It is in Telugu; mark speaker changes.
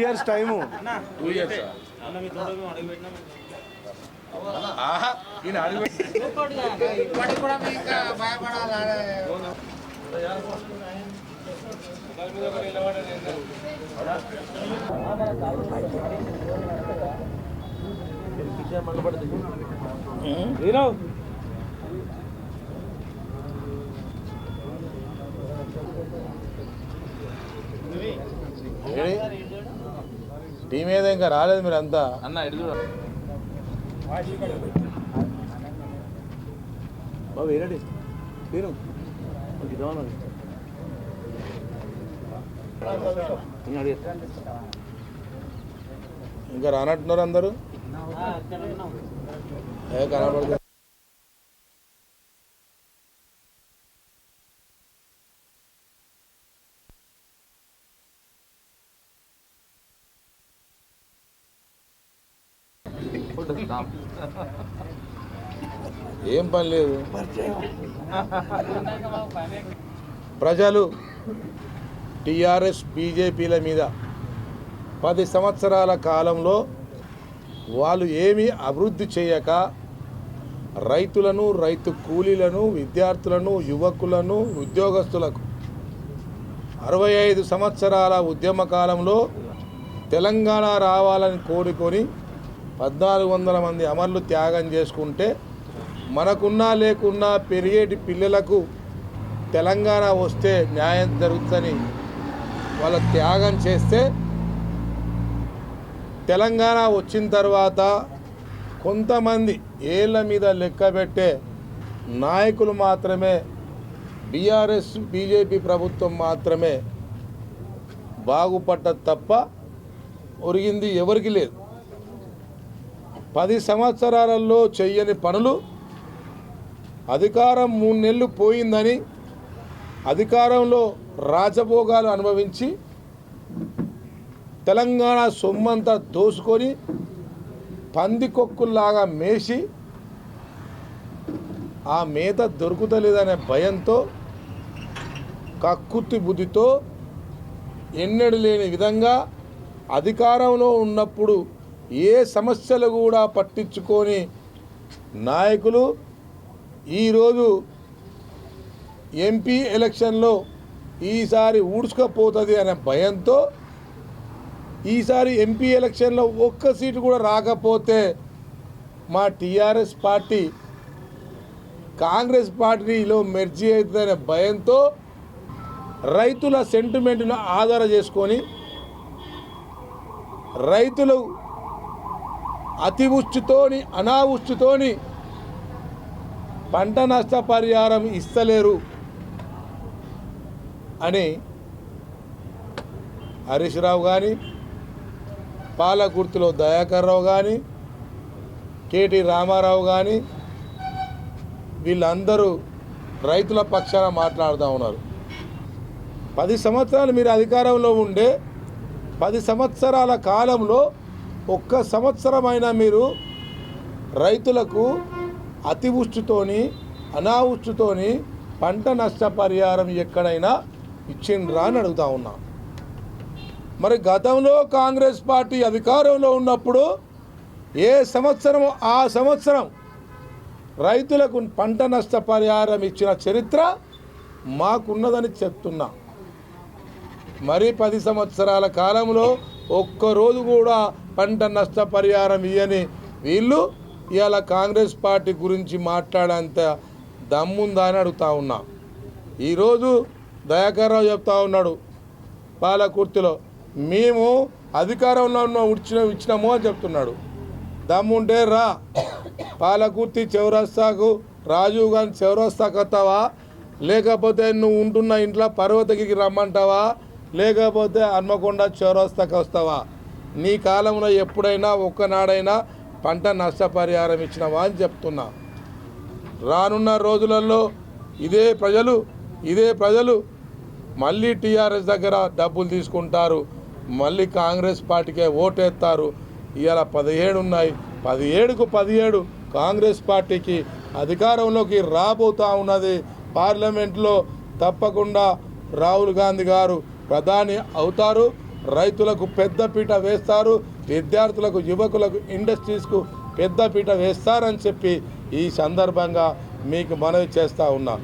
Speaker 1: Years time.
Speaker 2: టూ ఇయర్స్ అడుగు
Speaker 3: ఇప్పటికి కూడా మేము ఇంకా భయపడాలి
Speaker 4: టీం ఏదో ఇంకా రాలేదు మీరు అంతా
Speaker 2: అన్న ఎడు చూడు.
Speaker 1: బాబు ఏనండి
Speaker 4: ఇంకా రానట్టున్నారు అందరూ? ఏ ఏం పని లేదు. ప్రజలు టిఆర్ఎస్ బీజేపీల మీద పది సంవత్సరాల కాలంలో వాళ్ళు ఏమీ అభివృద్ధి చేయక రైతులను రైతు కూలీలను విద్యార్థులను యువకులను ఉద్యోగస్తులకు అరవై ఐదు సంవత్సరాల ఉద్యమ కాలంలో తెలంగాణ రావాలని కోరుకొని పద్నాలుగు వందల మంది అమరులు త్యాగం చేసుకుంటే మనకున్నా లేకున్నా పెరిగేటి పిల్లలకు తెలంగాణ వస్తే న్యాయం జరుగుతుందని వాళ్ళ త్యాగం చేస్తే తెలంగాణ వచ్చిన తర్వాత కొంతమంది ఏళ్ళ మీద లెక్క పెట్టే నాయకులు మాత్రమే బీఆర్ఎస్ బీజేపీ ప్రభుత్వం మాత్రమే బాగుపడ్డ తప్ప ఒరిగింది ఎవరికి లేదు. పది సంవత్సరాలలో చెయ్యని పనులు అధికారం మూడు నెలలు పోయిందని అధికారంలో రాజభోగాలు అనుభవించి తెలంగాణ సొమ్మంతా దోసుకొని పందికొక్కుల్లాగా మేసి ఆ మేత దొరుకుతలేదనే భయంతో కక్కుర్తి బుద్ధితో ఎన్నడూ లేని విధంగా అధికారంలో ఉన్నప్పుడు ఏ సమస్యలు కూడా పట్టించుకొని నాయకులు ఈరోజు ఎంపీ ఎలక్షన్లో ఈసారి ఊడ్చుకపోతుంది అనే భయంతో ఈసారి ఎంపీ ఎలక్షన్లో ఒక్క సీటు కూడా రాకపోతే మా టీఆర్ఎస్ పార్టీ కాంగ్రెస్ పార్టీలో మెర్జీ అవుతుందనే భయంతో రైతుల సెంటిమెంట్ను ఆధార చేసుకొని రైతులు అతివృష్టితోని అనావృష్టితోని పంట నష్టపరిహారం ఇస్తలేరు అని హరీష్ రావు కానీ పాలకుర్తిలో దయాకర్ రావు కానీ కేటీ రామారావు కానీ వీళ్ళందరూ రైతుల పక్షాన మాట్లాడుతూ ఉన్నారు. పది సంవత్సరాలు మీరు అధికారంలో ఉండే పది సంవత్సరాల కాలంలో ఒక్క సంవత్సరమైనా మీరు రైతులకు అతివృష్టితోని అనావృష్టితోని పంట నష్టపరిహారం ఎక్కడైనా ఇచ్చిండ్రా అని అడుగుతా ఉన్నా. మరి గతంలో కాంగ్రెస్ పార్టీ అధికారంలో ఉన్నప్పుడు ఏ సంవత్సరం ఆ సంవత్సరం రైతులకు పంట నష్టపరిహారం ఇచ్చిన చరిత్ర మాకున్నదని చెప్తున్నా. మరి పది సంవత్సరాల కాలంలో ఒక్కరోజు కూడా పంట నష్టపరిహారం ఇయ్యని వీళ్ళు ఇవాళ కాంగ్రెస్ పార్టీ గురించి మాట్లాడేంత దమ్ముందా అని అడుగుతా ఉన్నా. ఈరోజు దయాకర్ రావు చెప్తా ఉన్నాడు పాలకుర్తిలో మేము అధికారంలో ఉన్న ఇచ్చిన ఇచ్చినాము అని చెప్తున్నాడు. దమ్ముంటే రా. పాలకుర్తి చౌరస్తాకు రాజీవ్ గాంధీ చౌరస్తాకు వస్తావా? లేకపోతే నువ్వు ఉంటున్న ఇంట్లో పర్వతగిరికి రమ్మంటావా? లేకపోతే హన్మకొండ చౌరస్తాకు వస్తావా? నీ కాలంలో ఎప్పుడైనా ఒక్కనాడైనా పంట నష్టపరిహారం ఇచ్చినవా అని చెప్తున్నా. రానున్న రోజులలో ఇదే ప్రజలు ఇదే ప్రజలు మళ్ళీ టీఆర్ఎస్ దగ్గర డబ్బులు తీసుకుంటారు. మళ్ళీ కాంగ్రెస్ పార్టీకే ఓటేస్తారు ఇవాళ పదిహేడు ఉన్నాయి పదిహేడుకు పదిహేడు కాంగ్రెస్ పార్టీకి అధికారంలోకి రాబోతా ఉన్నది. పార్లమెంట్లో తప్పకుండా రాహుల్ గాంధీ గారు ప్రధాని అవుతారు. రైతులకు పెద్దపీట వేస్తారు విద్యార్థులకు యువకులకు ఇండస్ట్రీస్కు పెద్దపీట వేస్తారని చెప్పి ఈ సందర్భంగా మీకు మనవి చేస్తూ ఉన్నా.